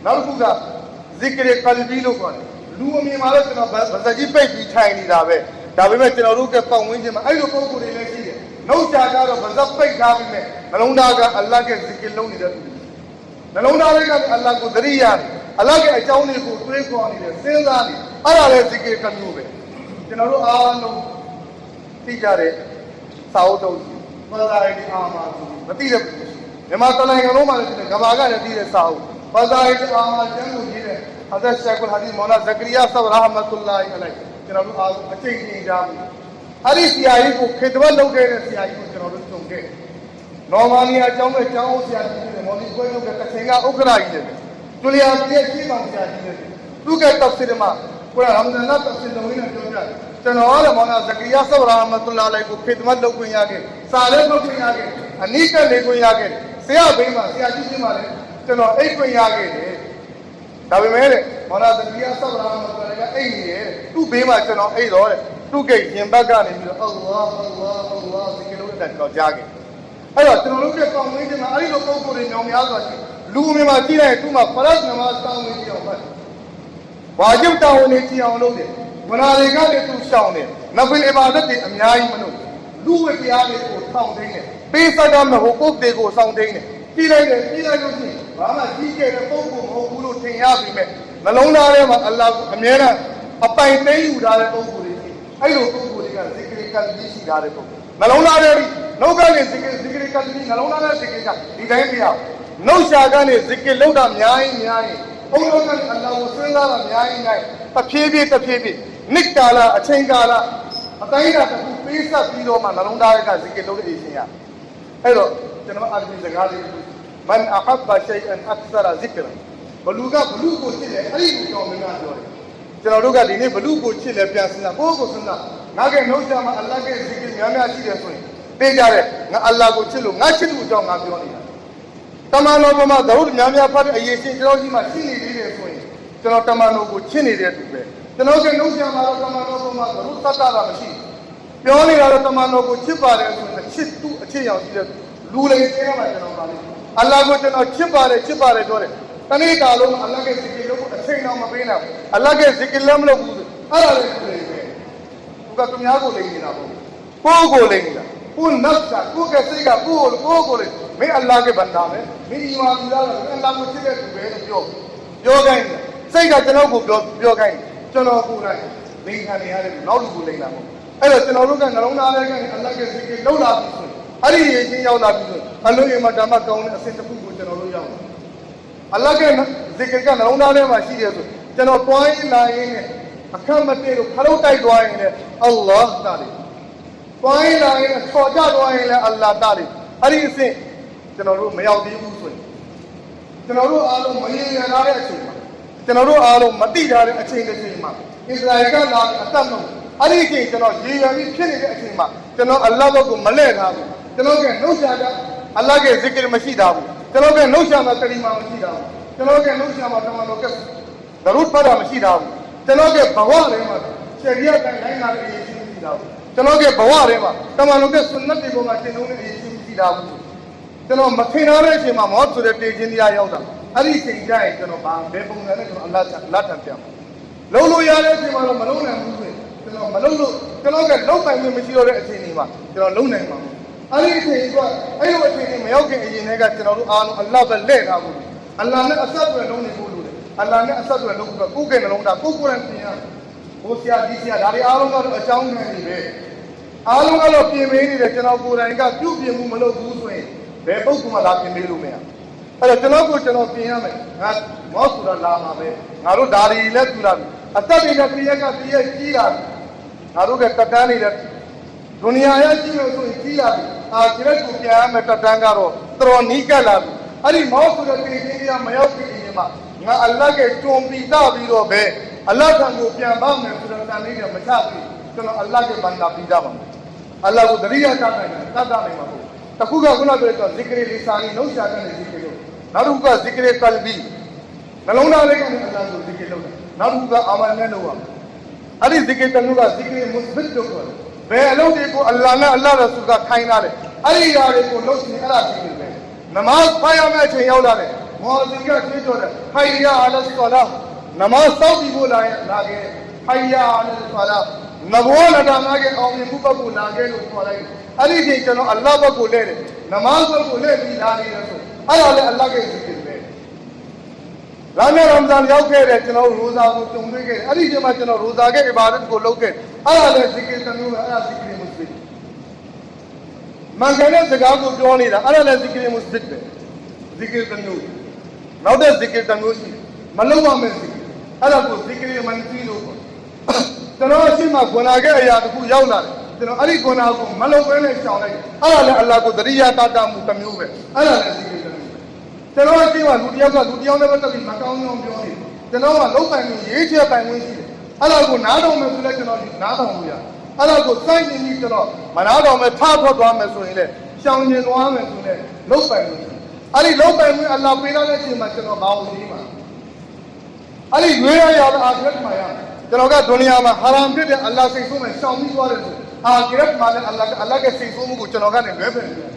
နောက်တစ်ခုကဇီကရကလဘီလို့ခေါ်တယ်လူအမြင်မှာတော့ကျွန်တော်ဗဇက်ကြီးပိတ်ပြီးထိုင်နေတာပဲဒါပေမဲ့ကျွန်တော်တို့ကပတ်ဝန်းကျင်မှာအဲ့လိုပုံကိုယ်တွေလည်းရှိ တယ်နှုတ်ရှာကတော့ဗဇက်ပိတ်ထားပြီးမဲ့နှလုံးသားကအလ္လာဟ်ရဲ့ဇီကလုံးနေတဲ့သူနှလုံးသားလေးကအလ္လာဟ်ကိုသတိရတယ်အလ္လာဟ်ရဲ့အကြောင်းတွေကိုတွေးခေါ်နေတယ်စဉ်းစားနေ အဲ့ဒါလည်းဇီကကမျိုးပဲကျွန်တော်တို့အားလုံးသိကြတဲ့သာဝတ္တုဘာသာရေးအာမဆိုမသိတဲ့မြန်မာတနိုင်ငံလုံးမှာလည်းကဘာကလည်းသိတဲ့စာအုပ်ဘာသာရေးအာမကျမ်းကိုရေးတဲ့ဟာဇတ်ရှေကုလ်ဟာဒီမောလာဇကရီယာဆဘရာဟမတ်တူလာဟ်အလိုင်ကျွန်တော်တို့အားလုံးအချိန်ကြီးကြပြီအဲ့ဒီဆရာကြီးကိုခေတ္တဝတ်လုပ်ခဲ့တဲ့ဆရာကြီးကိုကျွန်တော်တို့ကြုံခဲ့နော်မာနီယာကျောင်းမဲ့ကျောင်းဆရာကြီးတွေမော်လီခွဲလုပ်တဲ့တခင်ကဥက္ကရာကြီးတွေကျွလျာပြည့်ရှိဆောင်ဆရာကြီးတွေသူကတပ်စစ်မှာကိုရရမဒန်နာတပ်စစ်တော်ဝင်ပြောပြကျွန်တော်လည်းမောလာဇကရီယာဆဘရာဟမတ်တူလာဟ်ကိုခေတ္တဝတ်လုပ်ခွင့်ရခဲ့စာလည်းလုပ်ခွင့်ရခဲ့အနိကလေးခွင့်ရခဲ့ဆရာဘေးမှာဆရာကြီးချင်းမှာလည်းကျွန်တော်အိတ်ခွင့်ရခဲ့တယ်ဒါပေမဲ့တဲ့မောလာဇကရီယာဆဘရာဟမတ်တူလာဟ်ကအိတ်နေတယ်သူ့ဘေးမှာကျွန်တော်အိတ်တော့တဲ့ သူ့ကိတ်ရင်ဘက်ကနေပြီးတော့အလ္လာဟ်အလ္လာဟ်အလ္လာဟ်ဒီကလို့တက်တော့ကြားခဲ့အဲ့တော့ကျွန်တော်တို့ကကောင်းဝင်းချင်းမှာအဲ့ဒီလိုပုံကိုယ်တွေညောင်များစွာရှိလူအမြင်မှာကြည့်လိုက်သူ့မှာဖရတ်နမတ်တောင်းနေကြအောင်ဖတ်ဝါဂျစ်တောင်းနေကြအောင်လုပ်တယ်မနာတွေကလည်းသူရှောင်းတယ်နဖလ်အီဘာဒတ်တွေအများကြီးမလုပ်လူဝတရားတွေကိုထောင်သိနေပေးစကားမဟုတ်ပုတ်တွေကိုစောင့်သိနေကြည့်လိုက်တယ်ကြည့်လိုက်လို့ရှိရင်ဘာမှကြီးကျယ်တဲ့ပုံကိုမဟုတ်ဘူးလို့ထင်ရပြီမဲ့နှလုံးသားထဲမှာအလ္လာဟ်အမြဲတမ်းအပိုင်သိမ်းယူထားတဲ့ပုံကိုယ်တွေ အဲ့လိုပုံကိုယ်တွေကဇိကရီကလ်ကြီးရှိထားတဲ့ပုံနှလုံးသားထဲနှုတ်ကနေဇိကဇိကရီကလ်ကြီးနှလုံးသားထဲဇိကရီကဒီတိုင်းမရဘူးနှုတ်ရှာကနေဇိကလောက်တာများရင်များရင်ဘုံတော်ကအလ္လာဟ်ကိုစဉ်းစားတာများရင်များတဖြည်းဖြည်းတဖြည်းဖြည်းနိကာလအချိန်ကာလအတိုင်းအတာတစ်ခုပေးဆက်ပြီးတော့မှနှလုံးသားကဇိကလောက်တဲ့အရှင်ရအဲ့တော့ကျွန်တော်အာရဗီစကားလေးမန်အဟဘရှိုင်အန်အက်ဆရာဇိကရဘလူကဘလူကိုချစ်တယ်အဲ့ဒီကိုကြောင့်မင်းကပြောတယ် ကျွန်တော်တို့ကဒီနေ့ဘလူကိုချစ်လဲပြန်စဉ်းစားကိုယ့်ကိုစဉ်းစားငါကနှုတ်ရှာမှာအလ္လာဟ်ရဲ့ဇိကများများရှိတယ်ဆိုရင်သိကြတယ်ငါအလ္လာဟ်ကိုချစ်လို့ငါချစ်လို့အကြောင်းငါပြောနေတာတမန်တော်ဘုမှာသရုပ်များများဖတ်တဲ့အရေးရှင်ကျွန်တော်ကြီးမှာရှိနေသေးတယ်ဆိုရင်ကျွန်တော်တမန်တော်ကိုချစ်နေတဲ့သူပဲကျွန်တော်ကနှုတ်ရှာမှာတော့တမန်တော်ဘုမှာသရုပ်သတ်တာမရှိပြောနေတာတော့တမန်တော်ကိုချစ်ပါတယ်ဆိုရင်ချစ်သူအချစ်ရောင်ရှိတဲ့လူလိမ်သေးတာမှကျွန်တော်ပါလိမ့်အလ္လာဟ်ကိုကျွန်တော်ချစ်ပါတယ်ချစ်ပါတယ်ပြောတယ်တနေ့တာလုံးအလ္လာဟ်ရဲ့ဇီကီလို့အ ချိန်တော့မပေးနိုင်ဘူးအလ္လာဟ်ရဲ့ဇီကီလည်းမလုပ်ဘူးအဲ့ဒါလည်းသူလေးပဲသူကသူများကိုလိမ်နေတာပေါ့ကိုယ်ကိုလိမ်နေတာကိုနတ်ကကိုကစိတ်ကကိုကိုကိုလိမ်မင်းအလ္လာဟ်ရဲ့ဘန္တာပဲမင်းဒီမှာဒီလားအလ္လာဟ်ကိုချစ်တဲ့သူပဲလို့ပြောပြောခိုင်းတယ်စိတ်ကကျွန်တော်ကိုပြောပြောခိုင်းကျွန်တော်ကိုယ်တိုင်လိမ်ခံနေရတယ်နောက်လူကိုလိမ်တာပေါ့အဲ့တော့ကျွန်တော်တို့ကနှလုံးသားထဲကနေအလ္လာဟ်ရဲ့ဇီကီလောက်လာပြီဆိုအဲ့ဒီရေးချင်းရောက်လာပြီဆိုအလုံးရင်မှာဓမ္မကောင်းတဲ့အစဉ်တစ်ခုကိုကျွန်တော်တို့ရောက်တယ် အလ္လာဟ်ရဲ့ဇီကကနှလုံးသားထဲမှာရှိတယ်ဆိုကျွန်တော်တွိုင်းလာရင်းနဲ့အခက်မတည့်လို့ခလုတ်တိုက်သွားရင်လည်းအလ္လာဟ်တာလေတွိုင်းလာရင်ဆော်ကြသွားရင်လည်းအလ္လာဟ်တာလေအဲ့ဒီအစဉ်ကျွန်တော်တို့မရောက်သေးဘူးဆိုရင်ကျွန်တော်တို့အားလုံးမရေရလာတဲ့အချိန်မှာကျွန်တော်တို့အားလုံးမတိထားတဲ့အချိန်တစ်ချိန်မှာအစ္စရာအယ်ကလာအသက်လုံးအဲ့ဒီအချိန်ကျွန်တော်ရေရပြီးဖြစ်နေတဲ့အချိန်မှာကျွန်တော်အလ္လာဟ်ဘက်ကိုမလဲ့ထားဘူးကျွန်တော်ကနှုတ်ရှာကအလ္လာဟ်ရဲ့ဇီကရမရှိတာဘူး ကျွန်တော်ကနှုတ်ရှာမှာကလီမာမရှိတာဘူးကျွန်တော်ကနှုတ်ရှာမှာတမန်တော်ကဒရုတ်ဖတ်တာမရှိတာဘူးကျွန်တော်ကဘဝထဲမှာရှရီယတ်တိုင်းတိုင်းလာတဲ့အရေးကြီးမရှိတာဘူးကျွန်တော်ကဘဝထဲမှာတမန်တော်ကဆွနတ်တွေပေါ်မှာရှင်းလုံးနေအရေးကြီးကြတာဘူးကျွန်တော်မထင်ထားတဲ့အချိန်မှာမောဆိုတဲ့တေခြင်းတရားရောက်တာအဲ့ဒီချိန်ကျရင်ကျွန်တော်ဘာဘယ်ပုံစံနဲ့ကျွန်တော်အလတ်အလတ်တန်ပြမှာလုံးလို့ရတဲ့အချိန်မှာတော့မလုံးနိုင်ဘူးဆိုရင်ကျွန်တော်မလုံးလို့ကျွန်တော်ကလုံးပိုင်ခွင့်မရှိတော့တဲ့အချိန်တွေမှာကျွန်တော်လုံးနိုင်မှာမဟုတ် အဲ့ဒီအချိန်ကအဲ့လိုအချိန်တွေမရောက်ခင်အရင်ကကျွန်တော်တို့အားလုံးအလတ်ပဲလဲ့ထားဖို့အလ္လာဟ်နဲ့အဆက်အသွယ်လုံးနေဖို့လိုတယ်အလ္လာဟ်နဲ့အဆက်အသွယ်လုံးပြီးတော့ကိုယ်ကဲနှလုံးသားကိုယ်ကိုယ်တိုင်ပြင်ရဘိုးဆရာဒီဆရာဒါတွေအားလုံးကတော့အကြောင်းနဲ့နေပဲအားလုံးကတော့ပြင်ပေးနေတယ်ကျွန်တော်ကိုယ်တိုင်ကပြုပြင်မှုမလုပ်ဘူးဆိုရင်ဘယ်ပုဂ္ဂိုလ်မှလာပြင်ပေးလို့မရအဲ့တော့ကျွန်တော်ကိုကျွန်တော်ပြင်ရမယ်ငါမောဆိုတာလာမှာပဲငါတို့ဒါတွေလည်းပြလာပြီအသက်တွေနဲ့ပြရကပြရကြီးလာပြီငါတို့ကတက်တန်းနေတဲ့ ဒုနီယာရဲ့ကြီးလို့ဆိုရင်ကြီးလာပြီအာဒီရက်ကိုပြန်ရမယ်တက်တန်းကတော့တော်တော်နီးကပ်လာပြီအဲ့ဒီမောဆိုတဲ့ပြည်ကြီးကမရောက်ခင်အရင်မှာငါအလတ်ကကြုံပြီးသားပြီးတော့ပဲအလတ်ကံကိုပြန်ပါမယ်ဆိုတော့တန်လေးကမချဘူးကျွန်တော်အလတ်ကဘန္တာပြီးသားပါမယ်အလတ်ကိုတရိယာတတ်နိုင်တယ်တတ်တာနိုင်မှာမဟုတ်တခုကခုနပြောတော့ဇိကရီလီစာနီနှုတ်ရှာတဲ့ဇိကရီလို့နောက်တစ်ခုကဇိကရီကလ်ဘီနှလုံးသားလေးကနေအလတ်ကိုဇိကရီလုပ်တယ်နောက်တစ်ခုကအမန်နဲ့လုပ်ရမယ်အဲ့ဒီဇိကရီတမျိုးကဇိကရီမုစဘစ်လို့ခေါ်တယ် ဘယ်အလုပ်တွေကိုအလ္လာဟ်နဲ့အလ္လာဟ်ရဆူကခိုင်းထားတယ်အဲ့ဒီຢာတွေကိုလုပ်ရှင်အဲ့ဒါဇိကရီပဲနမတ်ဖတ်ရမယ့်အချိန်ရောက်လာတယ်မော်ဇင်ကတွေးကြောတယ်ဟိုင်ယာအလတ်ဆလာနမတ်စောက်ပြီးဖို့လာရင်လာခဲ့ဟိုင်ယာအလတ်ဆလာနဘောလတာနာကအောင်မြင်မှုဘက်ကိုလာခဲ့လို့ခေါ်လိုက်အဲ့ဒီအချိန်ကျွန်တော်အလ္လာဟ်ဘက်ကိုလဲတယ်နမတ်ဘက်ကိုလဲပြီးလာနေတယ်ဆိုအဲ့ဒါလည်းအလ္လာဟ်ရဲ့ဇိကရီပဲ လာမယ့်ရမဇန်ရောက်ခဲ့တဲ့ကျွန်တော်ရိုဇာကိုကြုံတွေ့ခဲ့တယ်အဲ့ဒီချိန်မှာကျွန်တော်ရိုဇာရဲ့အဘာဒတ်ကိုလုပ်ခဲ့အဲ့ဒါလည်းဇိကရီတစ်မျိုးပဲအဲ့ဒါဇိကရီမုစလင်မန်ကန်တဲ့စကားကိုပြောနေတာအဲ့ဒါလည်းဇိကရီမုစလင်ပဲဇိကရီတစ်မျိုးနောက်တဲ့ဇိကရီတစ်မျိုးရှိမလုံးဝမဲ့ဇိကရီအဲ့ဒါကိုဇိကရီမန်တီလို့ခေါ်ကျွန်တော်အရှိမခွန်လာခဲ့အရာတစ်ခုရောက်လာတယ်ကျွန်တော်အဲ့ဒီခွန်လာကိုမလုံးဘဲနဲ့ရှောင်လိုက်အဲ့ဒါလည်းအလ္လာဟ်ကိုတရိယာတတာမှုတစ်မျိုးပဲအဲ့ဒါလည်းဇိကရီတစ်မျိုး ကျွန်တော်အရှိမလူတယောက်ကလူတယောက်နဲ့ပတ်သက်ပြီးမကောင်းကြောင်းပြောနေကျွန်တော်ကလုံးပိုင်ကိုရေးချပိုင်ဝင်ရှိတယ်အဲ့ဒါကိုနားတော်မယ်ဆိုလဲကျွန်တော်နားတော်လို့ရတယ်အဲ့ဒါကိုစိုက်နေပြီးကျွန်တော်မနာတော်မယ်ထထွက်သွားမယ်ဆိုရင်လေရှောင်ကျင်သွားမယ်ဆိုရင်လုံးပိုင်ဝင်အဲ့ဒီလုံးပိုင်ဝင်အလ္လာဟ်ပေးတဲ့အချိန်မှာကျွန်တော်ဘာလို့ရေးမှာအဲ့ဒီရွေးရရတဲ့အာခရတ်မှာရကျွန်တော်ကဒုနီယာမှာဟာရမ်ဖြစ်တဲ့အလ္လာဟ်စိတ်ဆိုးမယ်ရှောင်ပြီးသွားတယ်ဆိုအာခရတ်မှာလည်းအလ္လာဟ်အလ္လာဟ်ရဲ့စိတ်ဆိုးမှုကိုကျွန်တော်ကနေလွဲဖယ်တယ်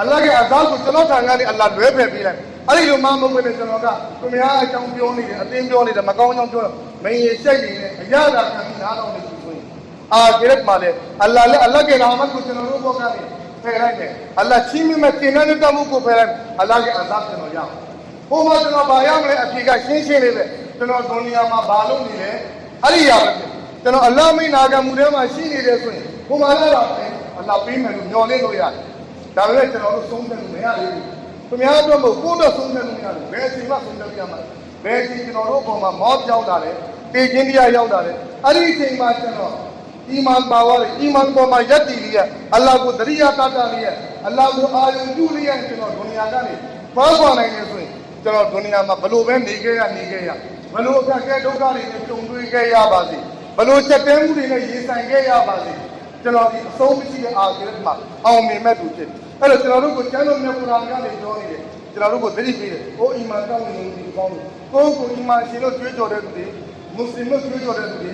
အလ္လာဟ်ရဲ့အဇာကိုကျွန်တော်ထံကနေအလ္လာဟ်လွဲဖယ်ပေးလိုက် အဲ့ဒီလိုမှမဟုတ်ဘဲနဲ့ကျွန်တော်ကသူများအကြောင်းပြောနေတယ်အတင်းပြောနေတယ်မကောင်းကြောင်းပြောမင်းရဲ့စိတ်နေနဲ့အရသာခံပြီးနားတော်နေပြီဆိုရင်အာခရတ်မှာလည်းအလ္လာဟ်လည်းအလ္လာဟ်ရဲ့ရာမတ်ကိုကျွန်တော်တို့ဘောကနေဖယ်လိုက်တယ်အလ္လာဟ်ချင်းမြတ်တင်တဲ့တမှုကိုဖယ်လိုက်အလ္လာဟ်ရဲ့အဇာကျွန်တော်ရအောင်ဟိုမှာကျွန်တော်ဗာရမလဲအဖြေကရှင်းရှင်းလေးပဲကျွန်တော်ဒုနီယာမှာဘာလုပ်နေလဲအဲ့ဒီရပဲကျွန်တော်အလ္လာဟ်မိန်နာခံမှုထဲမှာရှိနေတယ်ဆိုရင်ဟိုမှာလည်းအလ္လာဟ်ပေးမယ်လို့ညှော်လင့်လို့ရတယ်ဒါပေမဲ့ကျွန်တော်တို့သုံးတယ်လို့မရသေးဘူး သူများအတွက်မဟုတ်ကိုယ်တော့သုံးတယ်လို့မရတယ်ဘယ်အချိန်မှသုံးတယ်လို့ရမှာဘယ်အချိန်ကျွန်တော်တို့အပေါ်မှာမောပြောင်းတာလဲတေခြင်းတရားရောက်တာလဲအဲ့ဒီအချိန်မှာကျွန်တော်အီမန်ပါဝါလေအီမန်ပေါ်မှာယက်တည်လျက်အလ္လာဟ်ကိုတရိယာတတာလျက်အလ္လာဟ်ကိုအာယုံပြုလျက်ကျွန်တော်ဒုနီယာကနေဘာကွာနိုင်နေဆိုရင်ကျွန်တော်ဒုနီယာမှာဘလို့ပဲနေခဲ့ရနေခဲ့ရဘလို့အခက်အခဲဒုက္ခတွေနဲ့ကြုံတွေ့ခဲ့ရပါစေဘလို့ချက်တဲမှုတွေနဲ့ရင်ဆိုင်ခဲ့ရပါစေကျွန်တော်ဒီအဆုံးမရှိတဲ့အာကိရတ်မှာအောင်မြင်မဲ့သူဖြစ်တယ် အဲ့တော့ကျွန်တော်တို့ကိုကျမ်းတော်မြတ်ကုရ်အာန်ကနေပြောနေတယ်ကျွန်တော်တို့ကိုသတိပေးတယ်။အိုးအီမန်တောင်းနေနေကောင်းတယ်။ကိုယ်ကိုအီမန်ရှင်လို့ကြွေးကြော်တဲ့သူတွေမွတ်စလင်တို့ကြွေးကြော်တဲ့သူတွေ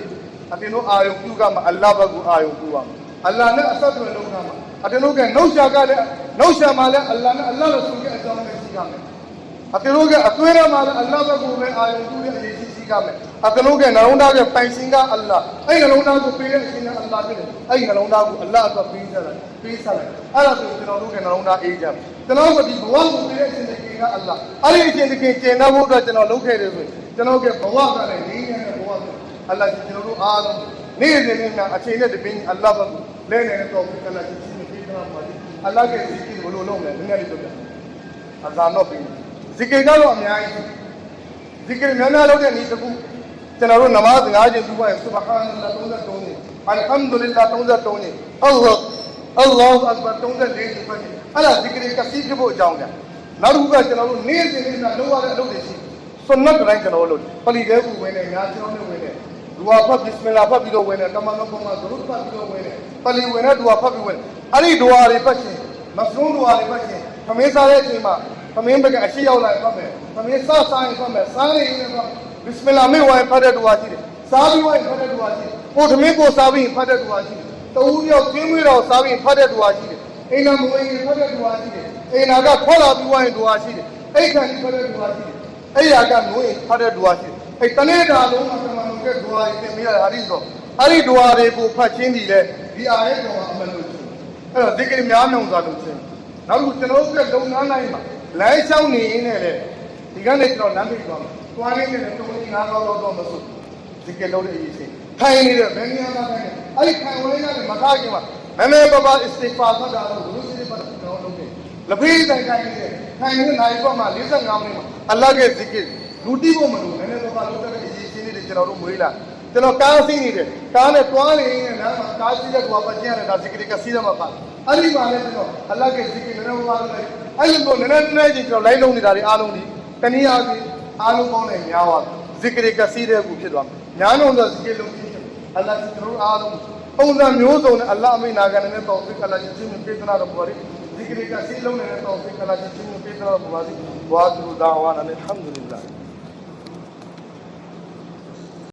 အတင်တို့အာယုံပြုကမှာအလ္လာဟ်ဘက်ကိုအာယုံပြုပါမယ်။အလ္လာဟ်နဲ့အဆက်အသွယ်လုပ်ကမှာအတင်တို့ကနှုတ်ရှာကလည်းနှုတ်ရှာမှာလည်းအလ္လာဟ်နဲ့အလ္လာဟ်လို့ဆိုတဲ့အကြောင်းနဲ့ရှိကမယ်။အတင်တို့ကအသွေးရမှာလည်းအလ္လာဟ်ဘက်ကိုပဲအာယုံပြုတဲ့အရေးကြီးရှိ ကမယ်။အတင်တို့ကနှလုံးသားကပိုင်ရှင်ကအလ္လာဟ်အဲ့ဒီနှလုံးသားကိုပေးတဲ့အရှင်ကအလ္လာဟ်ဖြစ်တယ်။အဲ့ဒီနှလုံးသားကိုအလ္လာဟ်အတွက်ပေးကြတယ်။ပေးဆက်လိုက်။အဲ့ဒါဆိုကျွန်တော်တို့ကနှလုံးသားအေးကြတယ်။ကျွန်တော်တို့ဒီဘဝကိုပေးတဲ့အရှင်တခင်ကအလ္လာဟ်အဲ့ဒီအရှင်တခင်ကျင့်တတ်ဖို့အတွက်ကျွန်တော်လုပ်ခဲ့တယ်ဆိုရင်ကျွန်တော်ကဘဝကလည်းငြိမ်းချမ်းတဲ့ဘဝဆိုအလ္လာဟ်ကျွန်တော်တို့အားလုံးနေ့စဉ်နဲ့အချိန်နဲ့တပင်းအလ္လာဟ်ဘက်ကိုလဲနေတဲ့တော့ကလည်းကြီးကြီးပေးထားမှာအလ္လာဟ်ရဲ့ဇီကီဘလို့လုပ်လဲနည်းနည်းလေးပြောပြအဇာတော့ပြီးဇီကီကတော့အများကြီး ဇီကီများများလုပ်တဲ့နေ့တစ်ခုကျွန်တော်တို့နမတ်ငါးကျင်သူပါဆူဘဟာနလာ33နေအလ်ဟမ်ဒူလ illah 33နေအလ္လာဟ်အလ္လာဟ်အက္ဘာ34နေပါအဲ့ဒါဇီကီကစီးဖြစ်ဖို့အကြောင်းညာနောက်တစ်ခုကကျွန်တော်တို့နေ့စဉ်နေ့စဉ်လုပ်ရတဲ့အလုပ်တွေရှိဆွန်နတ်တိုင်းကျွန်တော်တို့ပလီတဲကူဝင်နေညာကျွန်တော်တို့ဝင်နေဒူဝါဖတ်ဘစ်မင်လာဖတ်ပြီးတော့ဝင်တယ်တမန်တော်ပေါ်မှာဒရုဖတ်ပြီးတော့ဝင်တယ်ပလီဝင်တဲ့ဒူဝါဖတ်ပြီးဝင်အဲ့ဒီဒူဝါတွေဖတ်ရှင်မဖရုံးဒူဝါတွေဖတ်ရှင်သမင်းစားတဲ့အချိန်မှာ သမင်းဘက်ကအရှိရောက်လာဖတ်မယ်သမင်းစားစားရင်ဖတ်မယ်စားနေရင်ဖတ်ဘစ်မင်လာမေဝိုင်ဖတ်တဲ့ဒူဝါရှိတယ်စားပြီးဝိုင်ဖတ်တဲ့ဒူဝါရှိတယ်ပို့သမင်းကိုစားပြီးဖတ်တဲ့ဒူဝါရှိတယ်တူရောက်ကျင်းမွေးတော်စားပြီးဖတ်တဲ့သူဟာရှိတယ်အိမ်နာမဝင်ရင်ဖတ်တဲ့သူဟာရှိတယ်အိမ်နာကခွက်လာပြီးဝိုင်းသူဟာရှိတယ်အိတ်ခံဖတ်တဲ့သူဟာရှိတယ်အဲ့ရကနိုးရင်ဖတ်တဲ့သူဟာရှိတယ်အဲ့တနေ့တာလုံးမှာတမန်တော်ကဒွါရီသင်ပေးရတာဟာဒီဆိုအဲ့ဒီဒွါတွေကိုဖတ်ချင်းဒီလေဒီအားရဲ့တော်အမှန်လို့ချင်းအဲ့တော့ဒီကိများနှောင်စားလို့ချင်းနောက်ခုကျွန်တော်တို့ကလုံငန်းနိုင်မှာ လမ်းလျှောက်နေရင်းနဲ့လေဒီကနေ့ကျွန်တော်လမ်းပြေးသွားမယ်တွားနေတယ်တုံးကြီးငါးကောက်တော့တော့မစိုးဒီကလို့ရေးချင်းထိုင်နေတဲ့ဘယ်နေရာမှာထိုင်နေအဲ့ဒီခံဝင်ရတယ်မထားခင်မှာမမေဘဘာအစ္စတိဖာဖတ်တာလို့ဘုရားရှိခိုးကျွန်တော်လုပ်တယ်လဖေးတိုင်တိုင်နေတဲ့ထိုင်နေတဲ့နိုင်ပေါ့မှာ45မိနစ်မှာအလ္လာဟ်ရဲ့ဇီကီလူတိဖို့မလို့နည်းနည်းတော့လုပ်တဲ့အရေးချင်းလေးတွေကျွန်တော်တို့မွေးလာ ကျွန်တော်ကားစီးနေတယ်ကားနဲ့တွားနေရင်လမ်းမှာကားစီးတဲ့ကွာပတ်ကျင်ရတယ်ဒါစီကရီကစီးတော့မှာပါအဲ့ဒီမှာလည်းကျွန်တော်အလက်ကစီကရီလည်းဝါးလိုက်အဲ့လိုမျိုးနည်းနည်းနည်းချင်းကျွန်တော်လိုက်လုံးနေတာတွေအားလုံးဒီတနည်းအားဖြင့်အားလုံးပေါင်းလိုက်များသွားစီကရီကစီးတဲ့ကူဖြစ်သွားညာလုံးတော့စီကရီလုံးဖြစ်တယ်အလက်ကကျွန်တော်အားလုံးပုံစံမျိုးစုံနဲ့အလ္လာဟ်အမိနာကနဲ့တောဖိကလာချင်းချင်းပြေသနာတော့ပေါ်ရီစီကရီကစီးလုံးနေတဲ့တောဖိကလာချင်းချင်းပြေသနာတော့ပေါ်ပါစီဝါဒူဒါဝါနာနဲ့အလ်ဟမ်ဒူလ illah